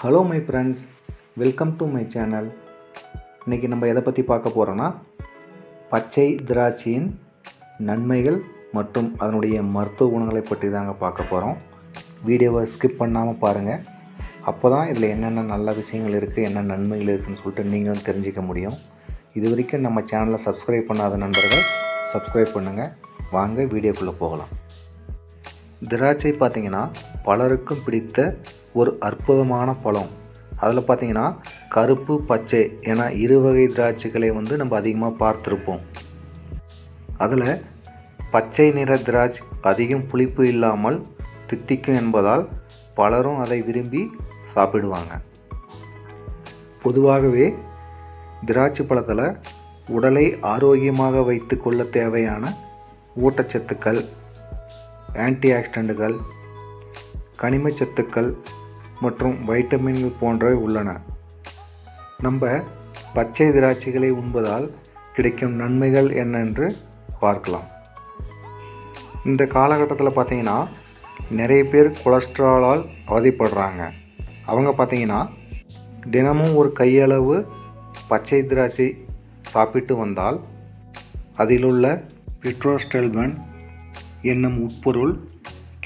Hello my friends welcome to my channel இன்றைக்கி நம்ம எதை பற்றி பார்க்க போகிறோன்னா பச்சை திராட்சையின் நன்மைகள் மற்றும் அதனுடைய மருத்துவ குணங்களை பற்றி தாங்க பார்க்க போகிறோம் வீடியோவை ஸ்கிப் பண்ணாமல் பாருங்கள் அப்போ தான் இதில் என்னென்ன நல்ல விஷயங்கள் இருக்குது என்ன நன்மைகள் இருக்குதுன்னு சொல்லிட்டு நீங்களும் தெரிஞ்சிக்க முடியும். இது வரைக்கும் நம்ம சேனலை சப்ஸ்கிரைப் பண்ணாத நண்பர்கள் சப்ஸ்கிரைப் பண்ணுங்கள் வாங்க வீடியோக்குள்ளே போகலாம். திராட்சை பார்த்திங்கன்னா பலருக்கும் பிடித்த ஒரு அற்புதமான பழம். அதில் பார்த்தீங்கன்னா கருப்பு பச்சை என இரு வகை திராட்சைகளை வந்து நம்ம அதிகமாக பார்த்துருப்போம். அதில் பச்சை நிற திராட்சை அதிகம் புளிப்பு இல்லாமல் தித்திக்கும் என்பதால் பலரும் அதை விரும்பி சாப்பிடுவாங்க. பொதுவாகவே திராட்சை பழத்தில் உடலை ஆரோக்கியமாக வைத்துக்கொள்ள தேவையான ஊட்டச்சத்துக்கள் ஆன்டி கனிம சத்துக்கள் மற்றும் வைட்டமின்கள் போன்றவை உள்ளன. நம்ம பச்சை திராட்சைகளை உண்பதால் கிடைக்கும் நன்மைகள் என்னென்று பார்க்கலாம். இந்த காலகட்டத்தில் பார்த்தீங்கன்னா நிறைய பேர் கொலஸ்ட்ராலால் அவதிப்படுறாங்க. அவங்க பார்த்தீங்கன்னா தினமும் ஒரு கையளவு பச்சை திராட்சை சாப்பிட்டு வந்தால் அதிலுள்ள பிட்ரோஸ்டெல்வன் என்னும் உட்பொருள்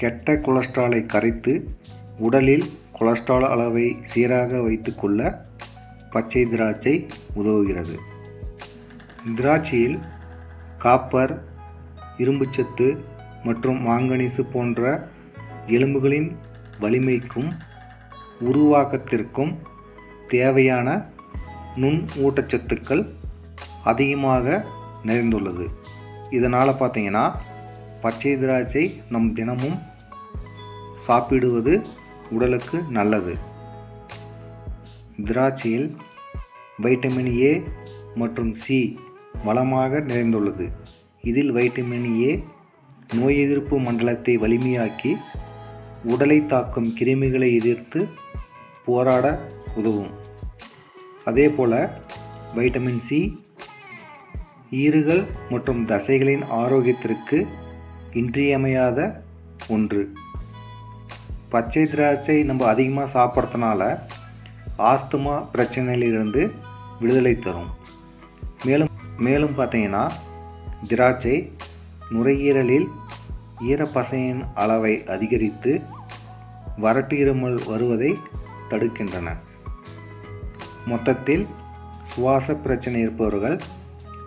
கெட்ட கொலஸ்ட்ராலை கரைத்து உடலில் கொலஸ்ட்ரால் அளவை சீராக வைத்துக்கொள்ள பச்சை திராட்சை உதவுகிறது. திராட்சையில் காப்பர் இரும்புச்சத்து மற்றும் மாங்கனீசு போன்ற எலும்புகளின் வலிமைக்கும் உருவாக்கத்திற்கும் தேவையான நுண் ஊட்டச்சத்துக்கள் அதிகமாக நிறைந்துள்ளது. இதனால் பார்த்தீங்கன்னா பச்சை திராட்சை நம் தினமும் சாப்பிடுவது உடலுக்கு நல்லது. திராட்சையில் வைட்டமின் ஏ மற்றும் சி வளமாக நிறைந்துள்ளது. இதில் வைட்டமின் ஏ நோய் எதிர்ப்பு மண்டலத்தை வலிமையாக்கி உடலை தாக்கும் கிருமிகளை எதிர்த்து போராட உதவும். அதே போல் வைட்டமின் சி ஈறுகள் மற்றும் தசைகளின் ஆரோக்கியத்திற்கு இன்றியமையாத ஒன்று. பச்சை திராட்சை நம்ம அதிகமாக சாப்பிட்றதுனால ஆஸ்துமா பிரச்சனையிலிருந்து விடுதலை தரும். மேலும் மேலும் பார்த்தீங்கன்னா திராட்சை நுரையீரலில் ஈரப்பசையின் அளவை அதிகரித்து வறட்டு இருமல் வருவதை தடுக்கின்றன. மொத்தத்தில் சுவாச பிரச்சனை இருப்பவர்கள்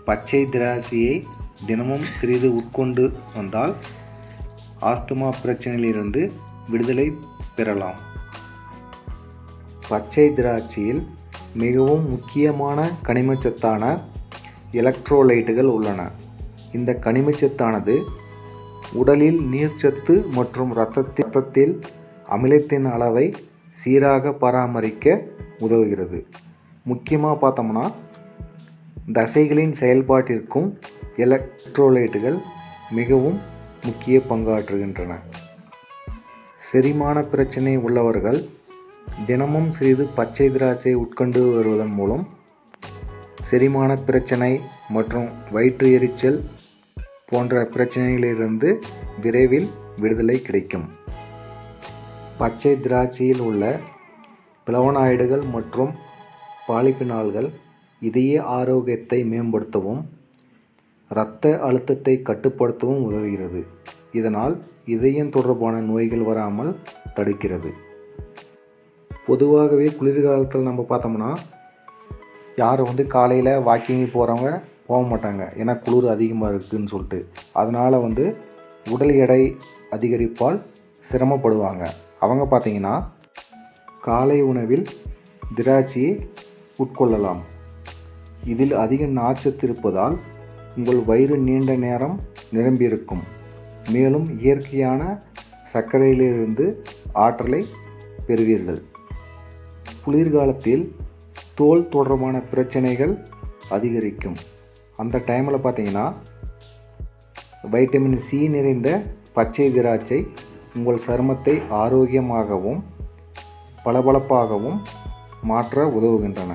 பச்சை திராட்சையை தினமும் சிறிது உட்கொண்டு வந்தால் ஆஸ்துமா பிரச்சனையிலிருந்து விடுதலை பெறலாம். பச்சை திராட்சையில் மிகவும் முக்கியமான கனிமச்சத்தான எலக்ட்ரோலைட்டுகள் உள்ளன. இந்த கனிமச்சத்தானது உடலில் நீர்ச்சத்து மற்றும் இரத்தத்தில் இரத்தத்தில் அமிலத்தின் அளவை சீராக பராமரிக்க உதவுகிறது. முக்கியமாக பார்த்தோம்னா தசைகளின் செயல்பாட்டிற்கும் எலக்ட்ரோலைட்டுகள் மிகவும் முக்கிய பங்காற்றுகின்றன. செரிமான பிரச்சனை உள்ளவர்கள் தினமும் சிறிது பச்சை திராட்சை உட்கொண்டு வருவதன் மூலம் செரிமான பிரச்சனை மற்றும் வயிற்று எரிச்சல் போன்ற பிரச்சனைகளிலிருந்து விரைவில் விடுதலை கிடைக்கும். பச்சை திராட்சையில் உள்ள பிளவனாய்டுகள் மற்றும் பாலிபினால்கள் இதய ஆரோக்கியத்தை மேம்படுத்தவும் இரத்த அழுத்தத்தை கட்டுப்படுத்தவும் உதவுகிறது. இதனால் இதயம் தொடர்பான நோய்கள் வராமல் தடுக்கிறது. பொதுவாகவே குளிர்காலத்தில் நம்ம பார்த்தோம்னா யாரும் வந்து காலையில் வாக்கிங் போகிறவங்க போக மாட்டாங்க. ஏன்னா குளிர் அதிகமாக இருக்குதுன்னு சொல்லிட்டு. அதனால் வந்து உடல் எடை அதிகரிப்பால் சிரமப்படுவாங்க. அவங்க பார்த்திங்கன்னா காலை உணவில் திராட்சையை உட்கொள்ளலாம். இதில் அதிக நார்ச்சத்து இருப்பதால் உங்கள் வயிறு நீண்ட நேரம் நிரம்பியிருக்கும். மேலும் இயற்கையான சர்க்கரையிலிருந்து ஆற்றலை பெறுவீர்கள். குளிர்காலத்தில் தோல் தொடர்பான பிரச்சனைகள் அதிகரிக்கும். அந்த டைமில் பார்த்தீங்கன்னா வைட்டமின் சி நிறைந்த பச்சை திராட்சை உங்கள் சருமத்தை ஆரோக்கியமாகவும் பளபளப்பாகவும் மாற்ற உதவுகின்றன.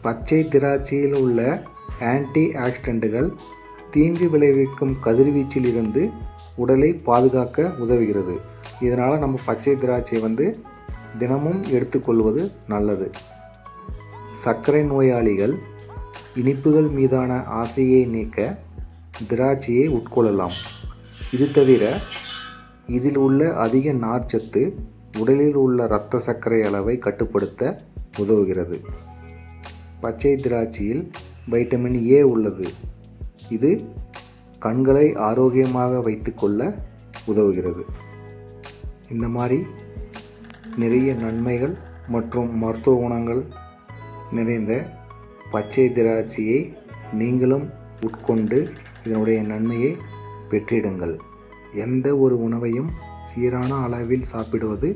பச்சை திராட்சையில் உள்ள ஆன்டி ஆக்சிடென்ட்டுகள் தீங்கு விளைவிக்கும் கதிர்வீச்சில் இருந்து உடலை பாதுகாக்க உதவுகிறது. இதனால் நம்ம பச்சை திராட்சை வந்து தினமும் எடுத்துக்கொள்வது நல்லது. சர்க்கரை நோயாளிகள் இனிப்புகள் மீதான ஆசையை நீக்க திராட்சையை உட்கொள்ளலாம். இது தவிர இதில் உள்ள அதிக நார்ச்சத்து உடலில் உள்ள இரத்த சர்க்கரை அளவை கட்டுப்படுத்த உதவுகிறது. பச்சை திராட்சையில் வைட்டமின் ஏ உள்ளது. இது கண்களை ஆரோக்கியமாக வைத்துக்கொள்ள உதவுகிறது. இந்த மாதிரி நிறைய நன்மைகள் மற்றும் மருத்துவ குணங்கள் நிறைந்த பச்சை திராட்சையை நீங்களும் உட்கொண்டு இதனுடைய நன்மையை பெற்றிடுங்கள். எந்த ஒரு உணவையும் சீரான அளவில் சாப்பிடுவது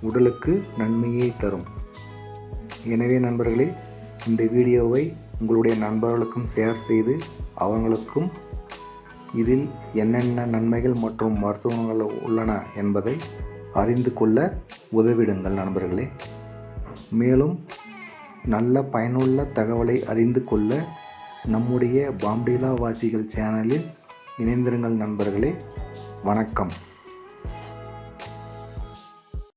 உடலுக்கு நன்மையை தரும். எனவே நண்பர்களே இந்த வீடியோவை உங்களுடைய நண்பர்களுக்கும் ஷேர் செய்து அவங்களுக்கும் இதில் என்னென்ன நன்மைகள் மற்றும் மருத்துவங்கள் உள்ளன என்பதை அறிந்து கொள்ள உதவிடுங்கள் நண்பர்களே. மேலும் நல்ல பயனுள்ள தகவலை அறிந்து கொள்ள நம்முடைய பாம்டீலா வாசிகள் சேனலில் இணைந்திருங்கள் நண்பர்களே. வணக்கம்.